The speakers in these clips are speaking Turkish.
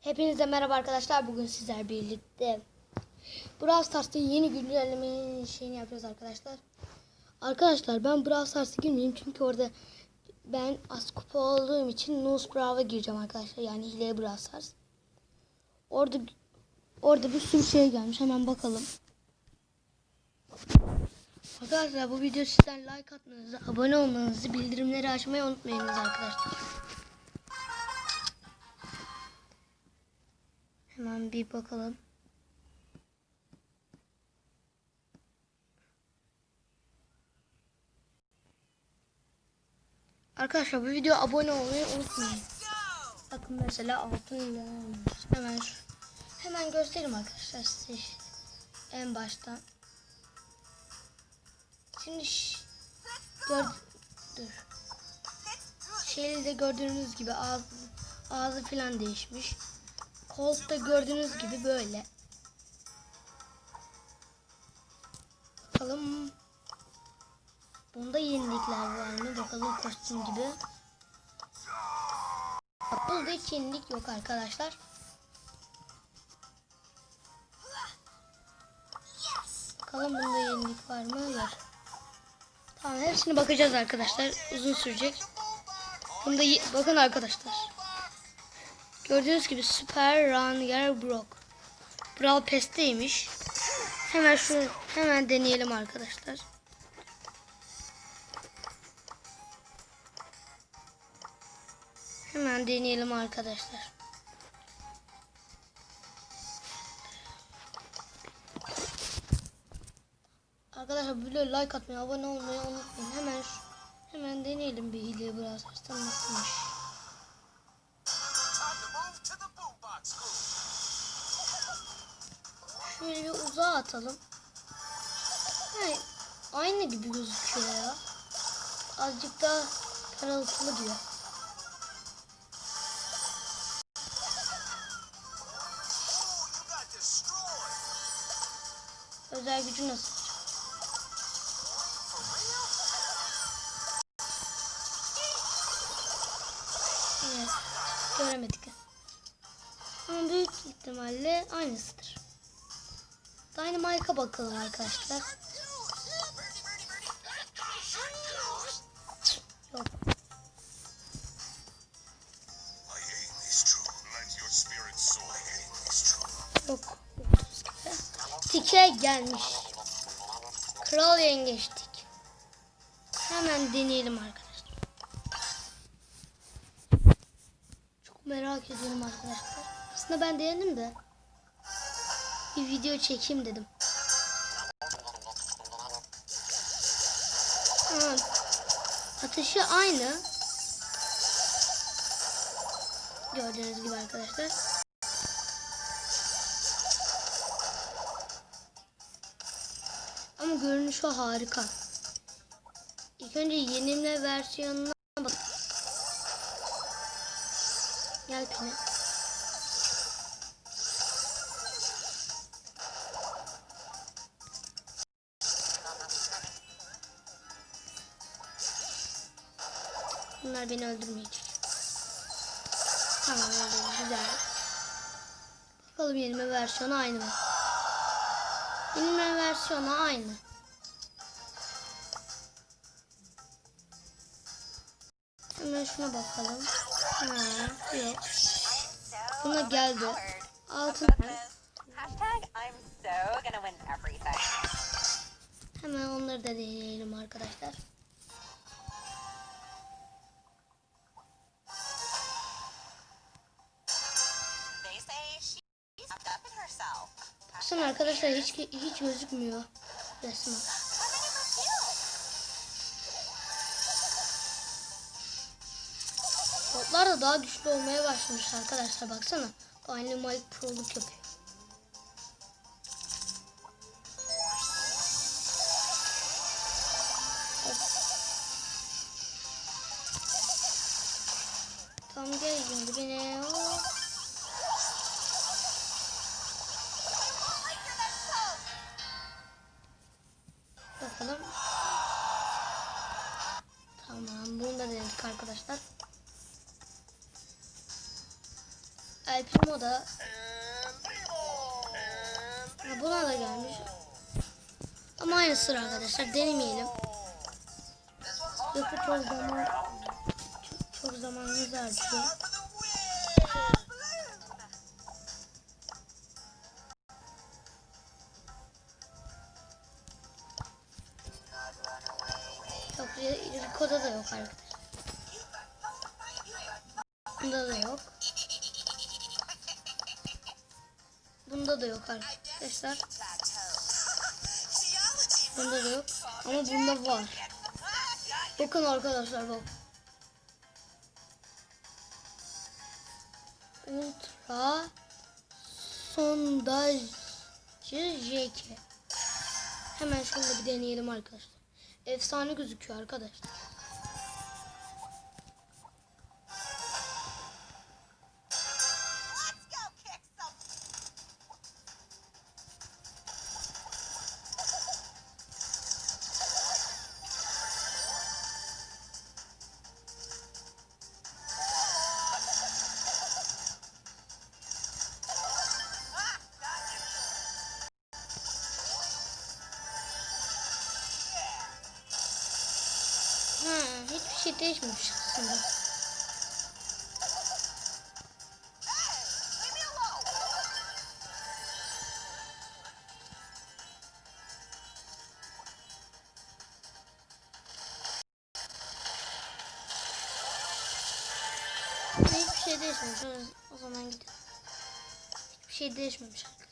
Hepinize merhaba arkadaşlar. Bugün sizler birlikte Brawl Stars'ta yeni güncellemenin şeyini yapıyoruz arkadaşlar. Arkadaşlar ben Brawl Stars'a girmeyeyim çünkü orada ben az kupa olduğum için Nose Brawl'a gireceğim arkadaşlar. Yani hileye Brawl Stars. Orada orada bir sürü şey gelmiş. Hemen bakalım. Arkadaşlar bu video sizden like atmanızı, abone olmanızı, bildirimleri açmayı unutmayınız arkadaşlar. Hemen bir bakalım. Arkadaşlar bu videoya abone olmayı unutmayın. Bakın mesela altın. Hemen şu, hemen göstereyim arkadaşlar size işte. en baştan. Şimdi gör, dur. Şeyi de gördüğünüz gibi ağzı, ağzı falan değişmiş. Colt'ta gördüğünüz gibi böyle. Bakalım. Bunda yenilikler var mı? Bakalım kostüm gibi. Burada hiç yenilik yok arkadaşlar. Bakalım bunda yenilik var mı? Var. Tamam hepsine bakacağız arkadaşlar. Uzun sürecek. Bunda bakın arkadaşlar. Gördüğünüz gibi Super Ranger Brock. Brawl Pass'teymiş. Hemen şu hemen deneyelim arkadaşlar. Hemen deneyelim arkadaşlar. Arkadaşlar böyle like atmayı, abone olmayı unutmayın. Hemen hemen deneyelim bir hile biraz. Nasılmış? Şöyle bir uzağa atalım. Hayır, aynı gibi gözüküyor ya. Azıcık daha parıltılı diyor. Özel gücü nasıl? Evet. Göremedik. Ama büyük ihtimalle aynısıdır. Dynamite'a bakalım arkadaşlar. Yok. Yok. Tike gelmiş. Kral yengeç tik. Hemen deneyelim arkadaşlar. Çok merak ediyorum arkadaşlar. Aslında ben denedim de. Bir video çekeyim dedim. Ha, ateşi aynı. Gördüğünüz gibi arkadaşlar. Ama görünüşü harika. İlk önce yenile versiyonuna bak. Gel Bunlar beni öldürmeyecek. Tamam öldürdüm. Güzel. Bakalım yenilme versiyonu aynı mı? Yenilme versiyonu aynı. Hemen şuna bakalım. Ha, yok. Buna geldi. Altın. Hemen onları da deneyelim arkadaşlar. Baksana arkadaşlar hiç hiç gözükmüyor resmen. Botlar da daha güçlü olmaya başlamış arkadaşlar baksana. Aynı Mike Pro'luk yapıyor. Tam gel şimdi. Sıra arkadaşlar denemeyelim. Yoksa çok zaman çok, çok zamanımız harcıyor. Yok Rico'da da yok arkadaşlar. Bunda da yok. Bunda da yok arkadaşlar. Ama bunda var. Bakın arkadaşlar bak. Ultra sondajcı JK. Hemen şunu bir deneyelim arkadaşlar. Efsane gözüküyor arkadaşlar. Şey değişmemiş aslında. Hiçbir şey değişmemiş. O- zaman gidelim. Hiçbir şey değişmemiş arkadaşlar.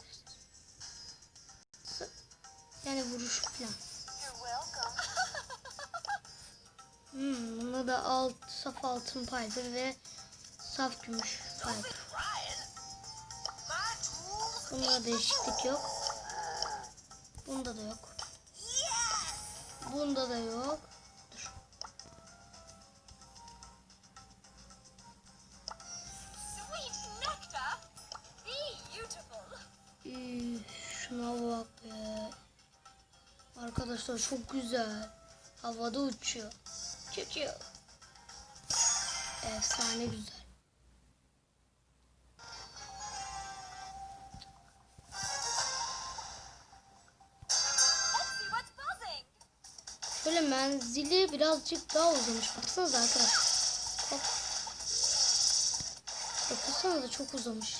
Yani vuruş falan. Hmm, bunda da alt, saf altın Piper ve saf gümüş tools. Bunda değişiklik yok. Bunda da yok. Bunda da yok. Dur. Şuna bak be. Arkadaşlar çok güzel. Havada uçuyor. Çuçuyor. Efsane güzel. Şöyle menzili birazcık daha uzamış. Baksanıza arkadaşlar. Hop. Baksanıza çok uzamış.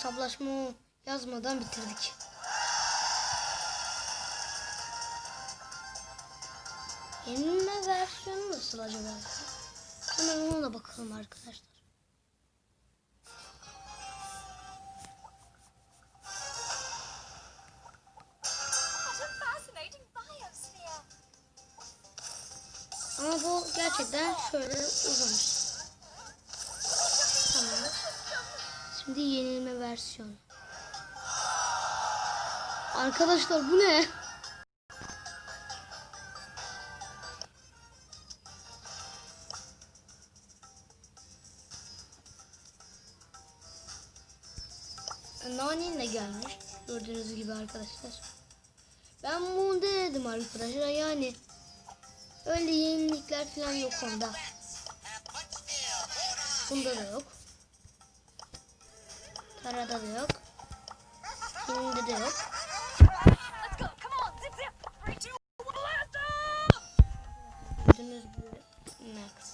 Hesaplaşma yazmadan bitirdik. Yenilme versiyonu nasıl acaba? Hemen ona da bakalım arkadaşlar. Ama bu gerçekten şöyle uzamış. Şimdi yenilme versiyonu. Arkadaşlar bu ne? Nani'nin de gelmiş. Gördüğünüz gibi arkadaşlar. Ben bunu denedim arkadaşlar. Yani öyle yenilikler falan yok onda. Bunda da yok. Tarada da yok. Şimdi de yok. Gördüğünüz gibi Max.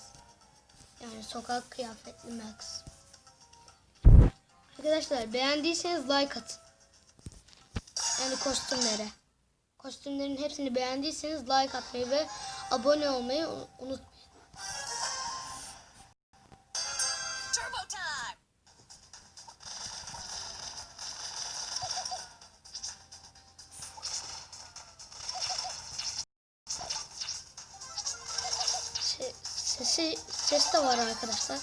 Yani sokak kıyafetli Max. Arkadaşlar beğendiyseniz like atın. Yani kostümlere. Kostümlerin hepsini beğendiyseniz like atmayı ve abone olmayı unutmayın. Arkadaşlar.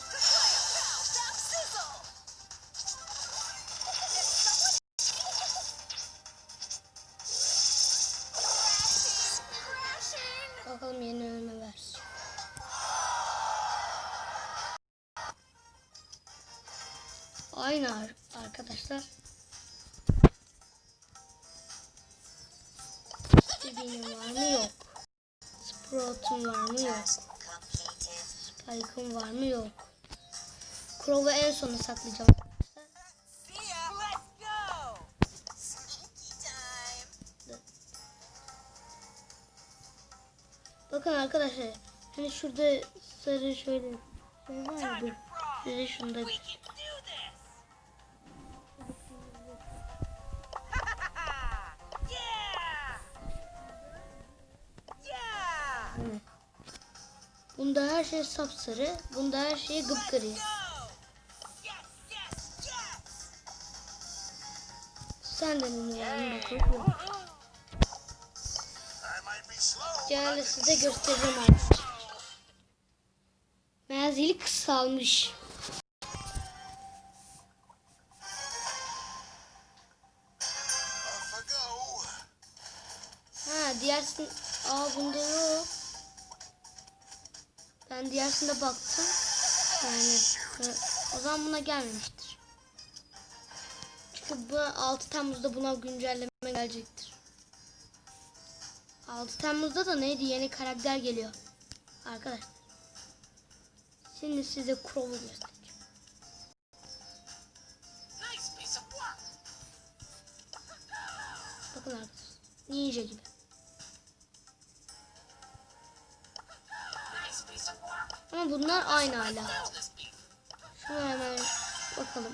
Bakalım yeni ölme versiyon. Aynı ar- arkadaşlar. Spike'ın var mı yok. Crow'u en sona saklayacağım! Bakın arkadaşlar. Hani şurada sarı şöyle şey var ya. Time dur. to frog! Size şunu da şey sapsarı. Bunda her şey gıpgırı. Sen de be slow. Genelde size göstereceğim arkadaşlar. Menzili kısalmış. Ha diğersin aa bunda yok. Ben diğersinde baktım. Yani e, o zaman buna gelmemiştir. Çünkü bu 6 Temmuz'da buna güncelleme gelecektir. 6 Temmuz'da da neydi yeni karakter geliyor. Arkadaşlar. Şimdi size Crow'u göstereceğim. Bakın arkadaşlar. Ninja gibi. Ama bunlar aynı hala. Şuna hemen bakalım.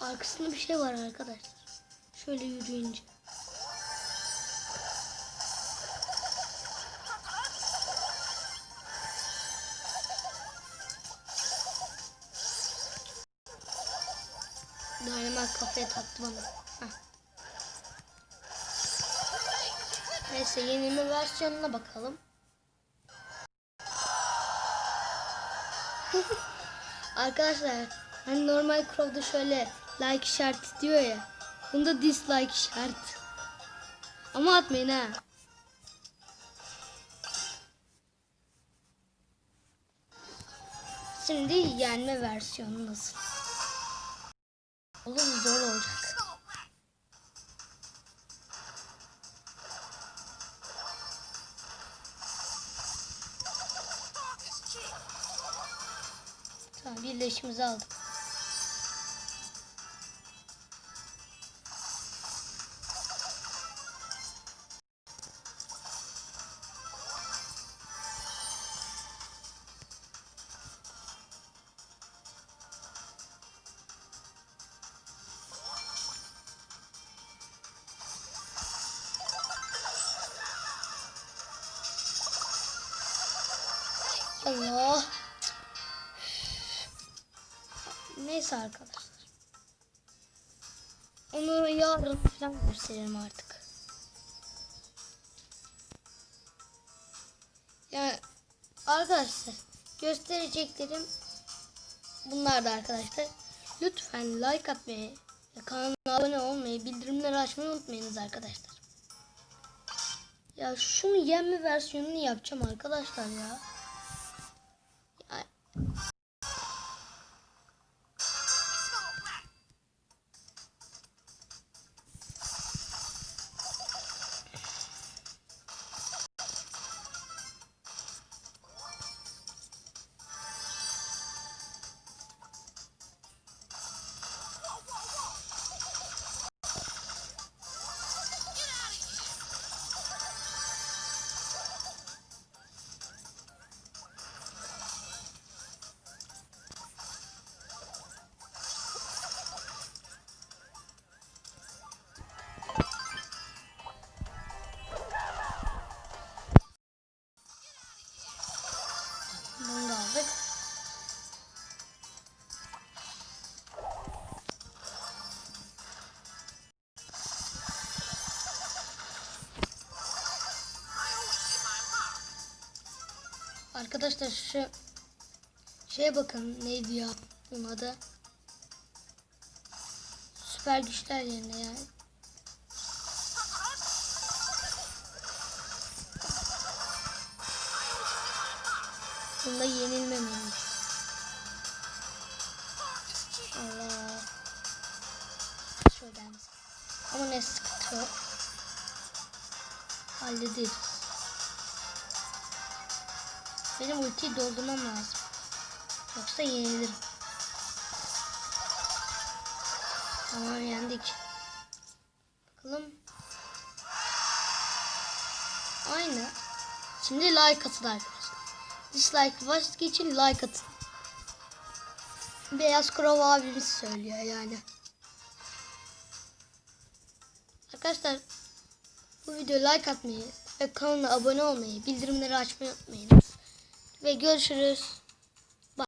Arkasında bir şey var arkadaşlar. Şöyle yürüyünce. Bana. Heh. Neyse yenilme versiyonuna bakalım. Arkadaşlar hani normal Crow'da şöyle like işareti diyor ya. Bunda dislike işareti. Ama atmayın ha. Şimdi yenme versiyonu nasıl? Oğlum zor olacak. Tamam birleşimizi aldık. Allah. Neyse arkadaşlar. Onu yarın falan gösterelim artık. Yani arkadaşlar göstereceklerim bunlar da arkadaşlar. Lütfen like atmayı, kanala abone olmayı, bildirimleri açmayı unutmayınız arkadaşlar. Ya şunu yenme versiyonunu yapacağım arkadaşlar ya. ya Arkadaşlar şu şeye bakın neydi ya bunun adı. Süper güçler yerine yani. Bunda yenilmemeliyiz. Ultiyi doldurmam lazım. Yoksa yenilirim. Tamam yendik. Bakalım. Aynı. Şimdi like atın arkadaşlar. Dislike vazgeçin like atın. Beyaz Krov abimiz söylüyor yani. Arkadaşlar bu videoya like atmayı ve kanala abone olmayı, bildirimleri açmayı unutmayınız. Ve görüşürüz.